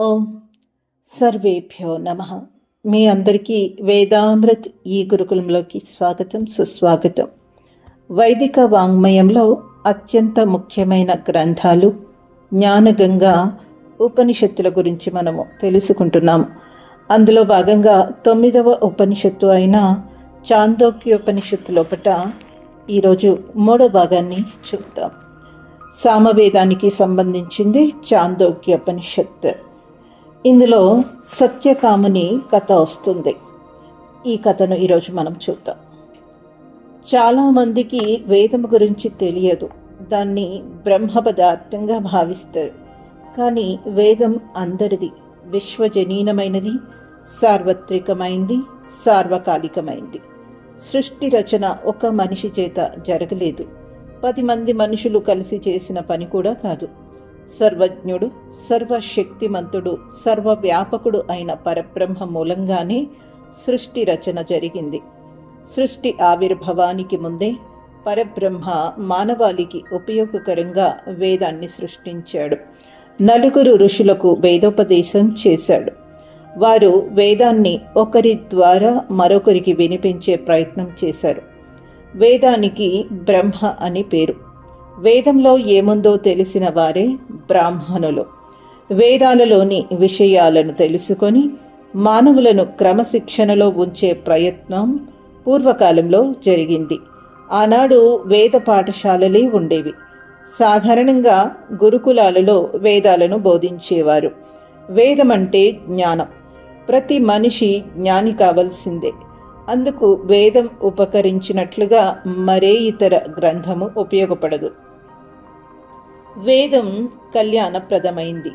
ఓం సర్వేభ్యో నమ. మీ అందరికీ వేదామృత్ ఈ గురుకులంలోకి స్వాగతం సుస్వాగతం. వైదిక వాంగ్మయంలో అత్యంత ముఖ్యమైన గ్రంథాలు జ్ఞానగంగా ఉపనిషత్తుల గురించి మనము తెలుసుకుంటున్నాము అందులో భాగంగా తొమ్మిదవ ఉపనిషత్తు అయిన చాందోక్యోపనిషత్తు లోపట ఈరోజు మూడో భాగాన్ని చూద్దాం. సామవేదానికి సంబంధించింది చాందోక్యోపనిషత్తు ఇందులో సత్యకాముని కథ వస్తుంది. ఈ కథను ఈరోజు మనం చూద్దాం. చాలామందికి వేదం గురించి తెలియదు. దాన్ని బ్రహ్మ పదార్థంగా భావిస్తారు. కానీ వేదం అందరిది. విశ్వజనీనమైనది సార్వత్రికమైంది సార్వకాలికమైంది. సృష్టి రచన ఒక మనిషి చేత జరగలేదు. పది మంది మనుషులు కలిసి చేసిన పని కూడా కాదు. సర్వజ్ఞుడు సర్వశక్తిమంతుడు సర్వవ్యాపకుడు అయిన పరబ్రహ్మ మూలంగానే సృష్టి రచన జరిగింది. సృష్టి ఆవిర్భవానికి ముందే పరబ్రహ్మ మానవాళికి ఉపయోగకరంగా వేదాన్ని సృష్టించాడు. నలుగురు ఋషులకు వేదోపదేశం చేశాడు. వారు వేదాన్ని ఒకరి ద్వారా మరొకరికి వినిపించే ప్రయత్నం చేశారు. వేదానికి బ్రహ్మ అని పేరు. వేదంలో ఏముందో తెలిసిన వారే బ్రాహ్మణులు. వేదాలలోని విషయాలను తెలుసుకొని మానవులను క్రమశిక్షణలో ఉంచే ప్రయత్నం పూర్వకాలంలో జరిగింది. ఆనాడు వేద పాఠశాలలే ఉండేవి. సాధారణంగా గురుకులాలలో వేదాలను బోధించేవారు. వేదం అంటే జ్ఞానం. ప్రతి మనిషి జ్ఞాని కావలసిందే. అందుకు వేదం ఉపకరించినట్లుగా మరే ఇతర గ్రంథము ఉపయోగపడదు. వేదం కళ్యాణప్రదమైంది.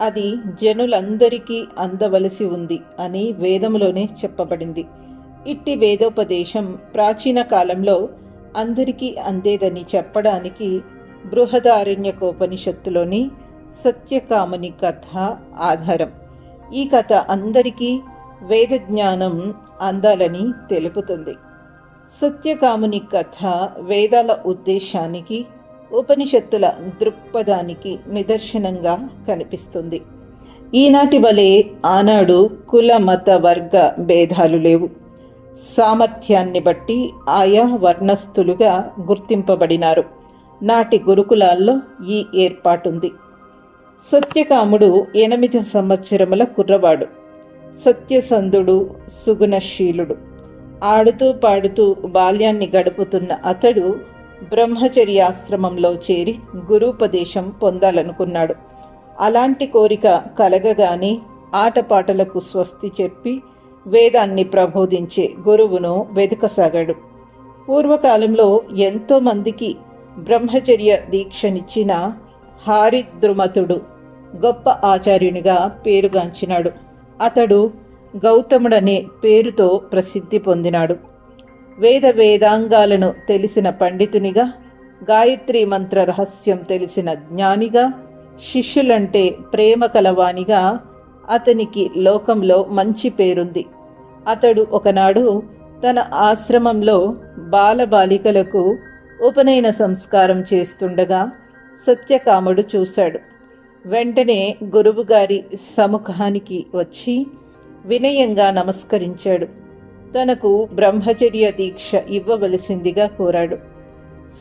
అది జనులందరికీ అందవలసి ఉంది అని వేదంలోనే చెప్పబడింది. ఇట్టి వేదోపదేశం ప్రాచీన కాలంలో అందరికీ అందేదని చెప్పడానికి బృహదారణ్యకోపనిషత్తులోని సత్యకాముని కథ ఆధారం. ఈ కథ అందరికీ వేద జ్ఞానం అందాలని తెలుపుతుంది. సత్యకాముని కథ వేదాల ఉద్దేశానికి ఉపనిషత్తుల దృక్పథానికి నిదర్శనంగా కనిపిస్తుంది. ఈనాటి వలె ఆనాడు కుల మత వర్గ భేదాలు లేవు. సామర్థ్యాన్ని బట్టి ఆయా వర్ణస్థులుగా గుర్తింపబడినారు. నాటి గురుకులాల్లో ఈ ఏర్పాటుంది. సత్యకాముడు ఎనిమిది సంవత్సరముల కుర్రవాడు. సత్యసంధుడు సుగుణశీలుడు. ఆడుతూ పాడుతూ బాల్యాన్ని గడుపుతున్న అతడు బ్రహ్మచర్యాశ్రమంలో చేరి గురూపదేశం పొందాలనుకున్నాడు. అలాంటి కోరిక కలగగానే ఆటపాటలకు స్వస్తి చెప్పి వేదాన్ని ప్రబోధించే గురువును వెతుకసాగాడు పూర్వకాలంలో ఎంతోమందికి బ్రహ్మచర్య దీక్షనిచ్చిన హారిద్రుమతుడు గొప్ప ఆచార్యునిగా పేరుగాంచినాడు. అతడు గౌతముడనే పేరుతో ప్రసిద్ధి పొందినాడు. వేద వేదాంగాలను తెలిసిన పండితునిగా గాయత్రి మంత్ర రహస్యం తెలిసిన జ్ఞానిగా శిష్యులంటే ప్రేమ కలవానిగా అతనికి లోకంలో మంచి పేరుంది. అతడు ఒకనాడు తన ఆశ్రమంలో బాలబాలికలకు ఉపనయన సంస్కారం చేస్తుండగా సత్యకాముడు చూశాడు. వెంటనే గురువుగారి సముఖానికి వచ్చి వినయంగా నమస్కరించాడు. తనకు బ్రహ్మచర్య దీక్ష ఇవ్వవలసిందిగా కోరాడు.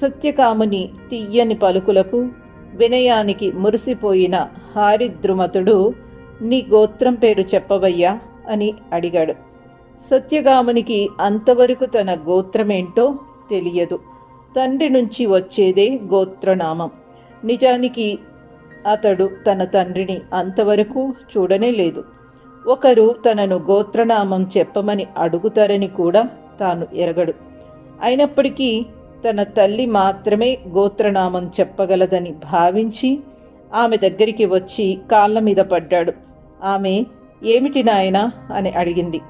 సత్యకాముని తీయని పలుకులకు వినయానికి మురిసిపోయిన హారిద్రుమతుడు నీ గోత్రం పేరు చెప్పవయ్యా అని అడిగాడు. సత్యకామునికి అంతవరకు తన గోత్రమేంటో తెలియదు. తండ్రి నుంచి వచ్చేదే గోత్రనామం. నిజానికి అతడు తన తండ్రిని అంతవరకు చూడనే లేదు. ఒకరు తనను గోత్రనామం చెప్పమని అడుగుతారని కూడా తాను ఎరగడు. అయినప్పటికీ తన తల్లి మాత్రమే గోత్రనామం చెప్పగలదని భావించి ఆమె దగ్గరికి వచ్చి కాళ్ళ మీద పడ్డాడు. ఆమె ఏమిటి నాయనా? అని అడిగింది.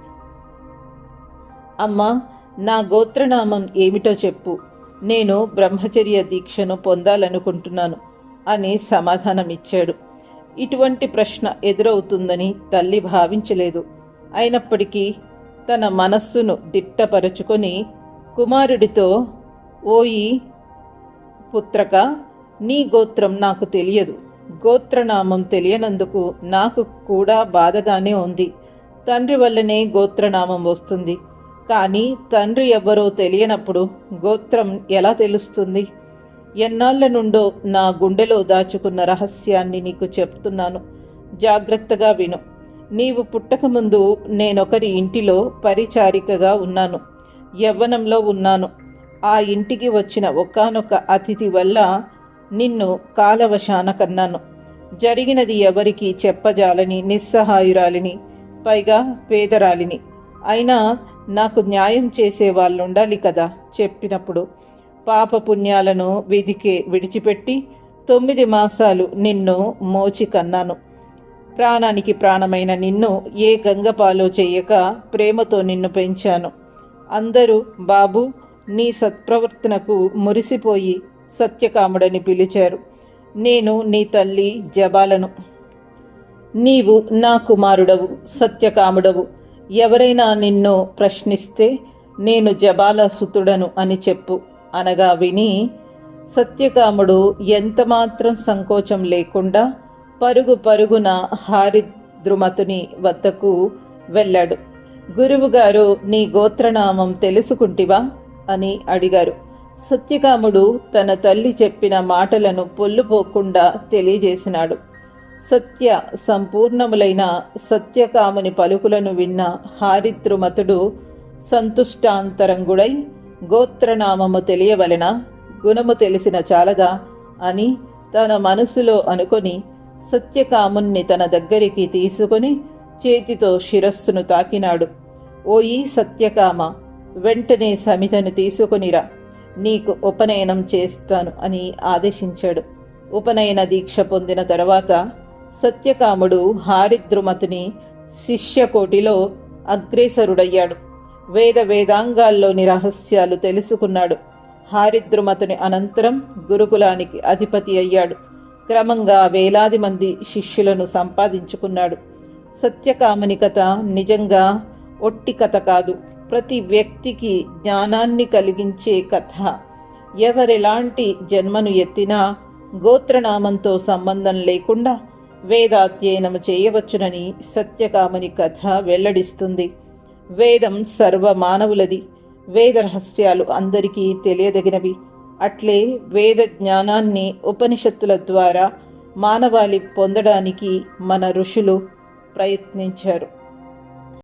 అమ్మా నా గోత్రనామం ఏమిటో చెప్పు. నేను బ్రహ్మచర్య దీక్షను పొందాలనుకుంటున్నాను అని సమాధానమిచ్చాడు. ఇటువంటి ప్రశ్న ఎదురవుతుందని తల్లి భావించలేదు. అయినప్పటికీ తన మనస్సును దిట్టపరచుకొని కుమారుడితో ఓయి పుత్రక నీ గోత్రం నాకు తెలియదు. గోత్రనామం తెలియనందుకు నాకు కూడా బాధగానే ఉంది. తండ్రి వల్లనే గోత్రనామం వస్తుంది. కానీ తండ్రి ఎవ్వరో తెలియనప్పుడు గోత్రం ఎలా తెలుస్తుంది? ఎన్నాళ్ళ నుండో నా గుండెలో దాచుకున్న రహస్యాన్ని నీకు చెప్తున్నాను. జాగ్రత్తగా విను. నీవు పుట్టకముందు నేనొకరి ఇంటిలో పరిచారికగా ఉన్నాను. యవ్వనంలో ఉన్నాను. ఆ ఇంటికి వచ్చిన ఒకనొక అతిథి వల్ల నిన్ను కాలవశాన కన్నాను. జరిగినది ఎవరికి చెప్పజాలని నిస్సహాయురాలిని పైగా పేదరాలిని. అయినా నాకు న్యాయం చేసే వాళ్ళు ఉండాలి కదా చెప్పినప్పుడు. పాపపుణ్యాలను విధికే విడిచిపెట్టి తొమ్మిది మాసాలు నిన్ను మోచి కన్నాను. ప్రాణానికి ప్రాణమైన నిన్ను ఏ గంగపాలో చేయక ప్రేమతో నిన్ను పెంచాను. అందరూ బాబు నీ సత్ప్రవర్తనకు మురిసిపోయి సత్యకాముడని పిలిచారు. నేను నీ తల్లి జబాలను. నీవు నా కుమారుడవు సత్యకాముడవు. ఎవరైనా నిన్ను ప్రశ్నిస్తే నేను జబాల సుతుడను అని చెప్పు. అనగా విని సత్యకాముడు ఎంతమాత్రం సంకోచం లేకుండా పరుగు పరుగున హారిద్రుమతుని వద్దకు వెళ్ళాడు. గురువుగారు నీ గోత్రనామం తెలుసుకుంటివా? అని అడిగారు. సత్యకాముడు తన తల్లి చెప్పిన మాటలను పొల్లుపోకుండా తెలియజేసినాడు. సత్య సంపూర్ణములైన సత్యకాముని పలుకులను విన్న హారిద్రుమతుడు సంతుష్టాంతరంగుడై గోత్రనామము తెలియవలన? గుణము తెలిసిన చాలదా? అని తన మనసులో అనుకొని సత్యకాముణ్ణి తన దగ్గరికి తీసుకుని చేతితో శిరస్సును తాకినాడు. ఓయి సత్యకామ వెంటనే సమితను తీసుకునిరా. నీకు ఉపనయనం చేస్తాను అని ఆదేశించాడు. ఉపనయన దీక్ష పొందిన తర్వాత సత్యకాముడు హారిద్రుమతుని శిష్యకోటిలో అగ్రేసరుడయ్యాడు. వేద వేదాంగాల్లోని రహస్యాలు తెలుసుకున్నాడు. హారిద్రుమతుని అనంతరం గురుకులానికి అధిపతి అయ్యాడు. క్రమంగా వేలాది మంది శిష్యులను సంపాదించుకున్నాడు. సత్యకామని కథ నిజంగా ఒట్టి కథ కాదు. ప్రతి వ్యక్తికి జ్ఞానాన్ని కలిగించే కథ. ఎవరెలాంటి జన్మను ఎత్తినా గోత్రనామంతో సంబంధం లేకుండా వేదాధ్యయనం చేయవచ్చునని సత్యకామని కథ వెల్లడిస్తుంది. వేదం సర్వ మానవులది వేద రహస్యాలు అందరికీ తెలియదగినవి. అట్లే వేద జ్ఞానాన్ని ఉపనిషత్తుల ద్వారా మానవాళి పొందడానికి మన ఋషులు ప్రయత్నించారు.